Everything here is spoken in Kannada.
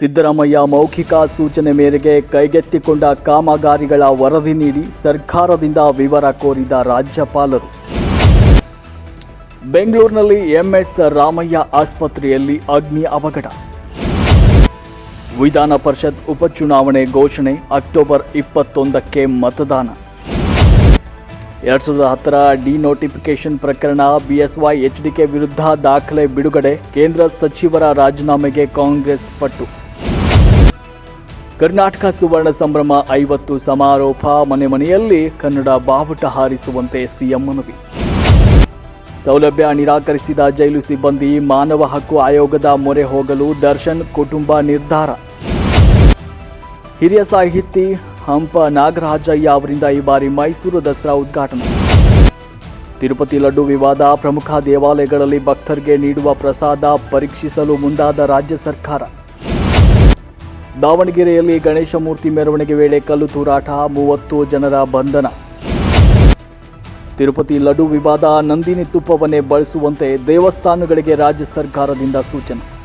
ಸಿದ್ದರಾಮಯ್ಯ ಮೌಖಿಕ ಸೂಚನೆ ಮೇರೆಗೆ ಕೈಗೆತ್ತಿಕೊಂಡ ಕಾಮಗಾರಿಗಳ ವರದಿ ನೀಡಿ ಸರ್ಕಾರದಿಂದ ವಿವರ ಕೋರಿದ ರಾಜ್ಯಪಾಲರು. ಬೆಂಗಳೂರಿನಲ್ಲಿ ಎಂಎಸ್ ರಾಮಯ್ಯ ಆಸ್ಪತ್ರೆಯಲ್ಲಿ ಅಗ್ನಿ ಅವಘಡ. ವಿಧಾನ ಪರಿಷತ್ ಉಪಚುನಾವಣೆ ಘೋಷಣೆ ಅಕ್ಟೋಬರ್ ಇಪ್ಪತ್ತೊಂದಕ್ಕೆ ಮತದಾನ. ಎರಡ್ ಸಾವಿರದ ಹತ್ತರ ಡಿನೋಟಿಫಿಕೇಶನ್ ಪ್ರಕರಣ ಬಿಎಸ್ವೈ ಎಚ್ಡಿಕೆ ವಿರುದ್ಧ ದಾಖಲೆ ಬಿಡುಗಡೆ, ಕೇಂದ್ರ ಸಚಿವರ ರಾಜೀನಾಮೆಗೆ ಕಾಂಗ್ರೆಸ್ ಪಟ್ಟು. ಕರ್ನಾಟಕ ಸುವರ್ಣ ಸಂಭ್ರಮ ಐವತ್ತು ಸಮಾರೋಪ ಮನೆ ಮನೆಯಲ್ಲಿ ಕನ್ನಡ ಬಾವುಟ ಹಾರಿಸುವಂತೆ ಸಿಎಂ ಮನವಿ. ಸೌಲಭ್ಯ ನಿರಾಕರಿಸಿದ ಜೈಲು ಸಿಬ್ಬಂದಿ ಮಾನವ ಹಕ್ಕು ಆಯೋಗದ ಮೊರೆ ಹೋಗಲು ದರ್ಶನ್ ಕುಟುಂಬ ನಿರ್ಧಾರ. ಹಿರಿಯ ಸಾಹಿತಿ ಹಂಪ ನಾಗರಾಜಯ್ಯ ಅವರಿಂದ ಈ ಬಾರಿ ಮೈಸೂರು ದಸರಾ ಉದ್ಘಾಟನೆ. ತಿರುಪತಿ ಲಡ್ಡು ವಿವಾದ ಪ್ರಮುಖ ದೇವಾಲಯಗಳಲ್ಲಿ ಭಕ್ತರಿಗೆ ನೀಡುವ ಪ್ರಸಾದ ಪರೀಕ್ಷಿಸಲು ಮುಂದಾದ ರಾಜ್ಯ ಸರ್ಕಾರ. ದಾವಣಗೆರೆಯಲ್ಲಿ ಗಣೇಶ ಮೂರ್ತಿ ಮೆರವಣಿಗೆ ವೇಳೆ ಕಲ್ಲು ತೂರಾಟ, ಮೂವತ್ತು ಜನರ ಬಂಧನ. ತಿರುಪತಿ ಲಡ್ಡು ವಿವಾದ, ನಂದಿನಿ ತುಪ್ಪವನ್ನೇ ಬಳಸುವಂತೆ ದೇವಸ್ಥಾನಗಳಿಗೆ ರಾಜ್ಯ ಸರ್ಕಾರದಿಂದ ಸೂಚನೆ.